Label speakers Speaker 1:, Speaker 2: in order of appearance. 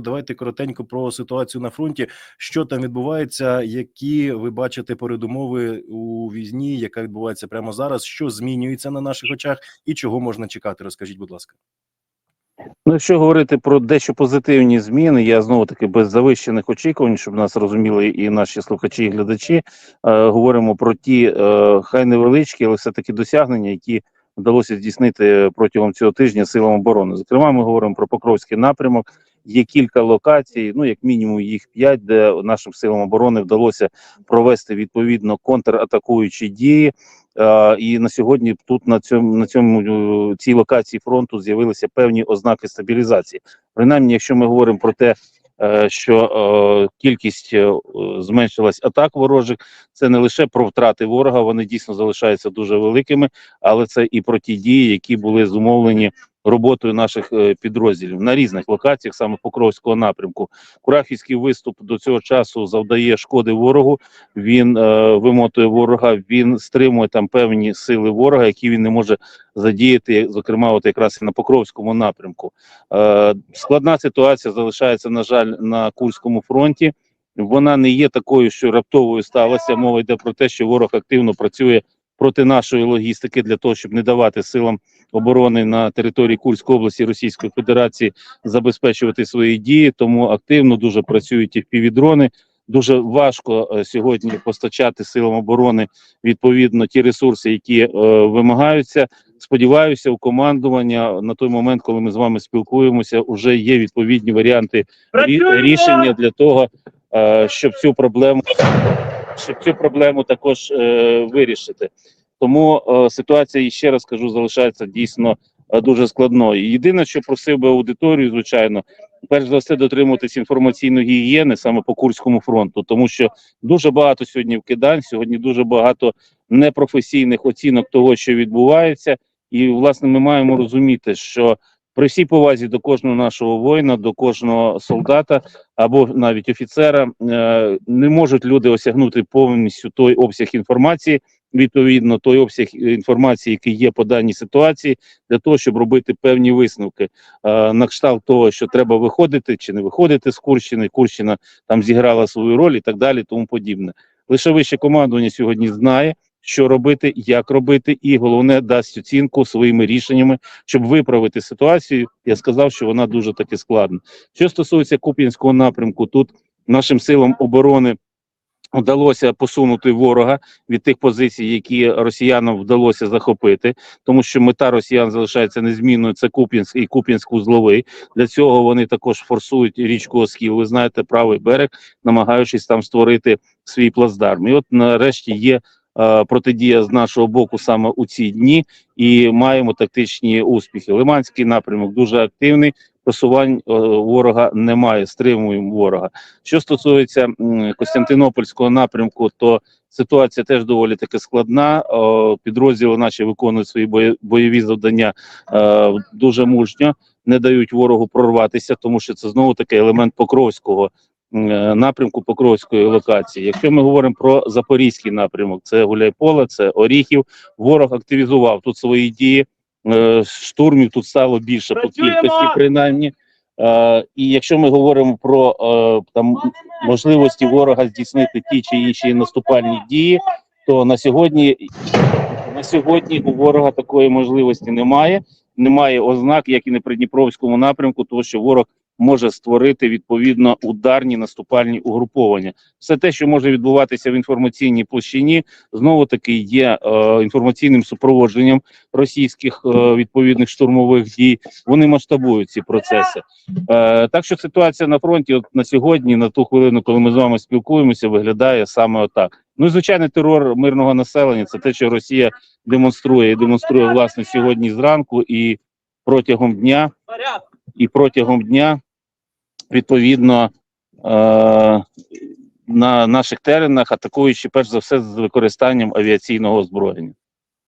Speaker 1: Давайте коротенько про ситуацію на фронті. Що там відбувається? Які ви бачите передумови у війні, яка відбувається прямо зараз? Що змінюється на наших очах, і чого можна чекати? Розкажіть, будь ласка.
Speaker 2: Ну, якщо говорити про дещо позитивні зміни, я знову таки без завищених очікувань, щоб нас розуміли і наші слухачі, і глядачі, е, говоримо про ті е, хай невеличкі, але все таки досягнення, які вдалося здійснити протягом цього тижня силам оборони. Зокрема, ми говоримо про Покровський напрямок. Є кілька локацій, ну як мінімум їх п'ять, де нашим силам оборони вдалося провести відповідно контратакуючі дії. Е, і на сьогодні тут на цьому на цьому е, цій локації фронту з'явилися певні ознаки стабілізації. Принаймні, якщо ми говоримо про те, е, що е, кількість е, зменшилась атак ворожих, це не лише про втрати ворога, вони дійсно залишаються дуже великими, але це і про ті дії, які були зумовлені роботою наших е, підрозділів на різних локаціях, саме Покровського напрямку. Курахівський виступ до цього часу завдає шкоди ворогу. Він е, вимотує ворога, він стримує там певні сили ворога, які він не може задіяти, зокрема, от якраз і на Покровському напрямку. Е, складна ситуація залишається, на жаль, на Курському фронті. Вона не є такою, що раптовою сталася. Мова йде про те, що ворог активно працює проти нашої логістики для того, щоб не давати силам оборони на території Курської області Російської Федерації забезпечувати свої дії. Тому активно дуже працюють і впівдрони. Дуже важко е, сьогодні постачати силам оборони відповідно ті ресурси, які е, вимагаються. Сподіваюся, у командування на той момент, коли ми з вами спілкуємося, вже є відповідні варіанти рі- рішення для того, е, щоб цю проблему щоб цю проблему також е, вирішити. Тому е, ситуація, ще раз кажу, залишається дійсно е, дуже складною. Єдине, що просив би аудиторію, звичайно, перш за все дотримуватись інформаційної гігієни саме по Курському фронту, тому що дуже багато сьогодні вкидань, сьогодні дуже багато непрофесійних оцінок того, що відбувається, і власне ми маємо розуміти, що при всій повазі до кожного нашого воїна, до кожного солдата або навіть офіцера, е, не можуть люди осягнути повністю той обсяг інформації, відповідно той обсяг інформації, який є по даній ситуації, для того, щоб робити певні висновки е, на кшталт того, що треба виходити чи не виходити з Курщини. Курщина там зіграла свою роль і так далі, тому подібне. Лише вище командування сьогодні знає. Що робити, як робити, і головне дасть оцінку своїми рішеннями, щоб виправити ситуацію. Я сказав, що вона дуже таки складна. Що стосується Куп'янського напрямку, тут нашим силам оборони вдалося посунути ворога від тих позицій, які росіянам вдалося захопити, тому що мета росіян залишається незмінною. Це Куп'янськ і Куп'янськ-Узловий. Для цього вони також форсують річку Оскіл. Ви знаєте, правий берег, намагаючись там створити свій плацдарм. І от нарешті є. е, Протидія з нашого боку саме у ці дні, і маємо тактичні успіхи. Лиманський напрямок дуже активний. Просувань е, ворога немає, стримуємо ворога. Що стосується Костянтинопольського напрямку, то ситуація теж доволі таки складна. Підрозділи наші виконують свої бойові завдання е, дуже мужньо, не дають ворогу прорватися, тому що це знову таки елемент Покровського е, напрямку Покровської локації. Якщо ми говоримо про Запорізький напрямок, це Гуляйполе, це Оріхів. Ворог активізував тут свої дії. Е, штурмів тут стало більше по кількості, принаймні. Е, і якщо ми говоримо про е, там можливості ворога здійснити ті чи інші наступальні дії, то на сьогодні на сьогодні у ворога такої можливості немає. Немає ознак, як і на Придніпровському напрямку, того що ворог може створити відповідно ударні наступальні угруповання. Все те, що може відбуватися в інформаційній площині, знову таки є е, інформаційним супроводженням російських е, відповідних штурмових дій. Вони масштабують ці процеси. Е, так що ситуація на фронті, от на сьогодні, на ту хвилину, коли ми з вами спілкуємося, виглядає саме отак. Ну і звичайно, терор мирного населення це те, що Росія демонструє і демонструє власне сьогодні зранку і протягом дня, і протягом дня відповідно е, на наших теренах, атакуючи перш за все з використанням авіаційного озброєння.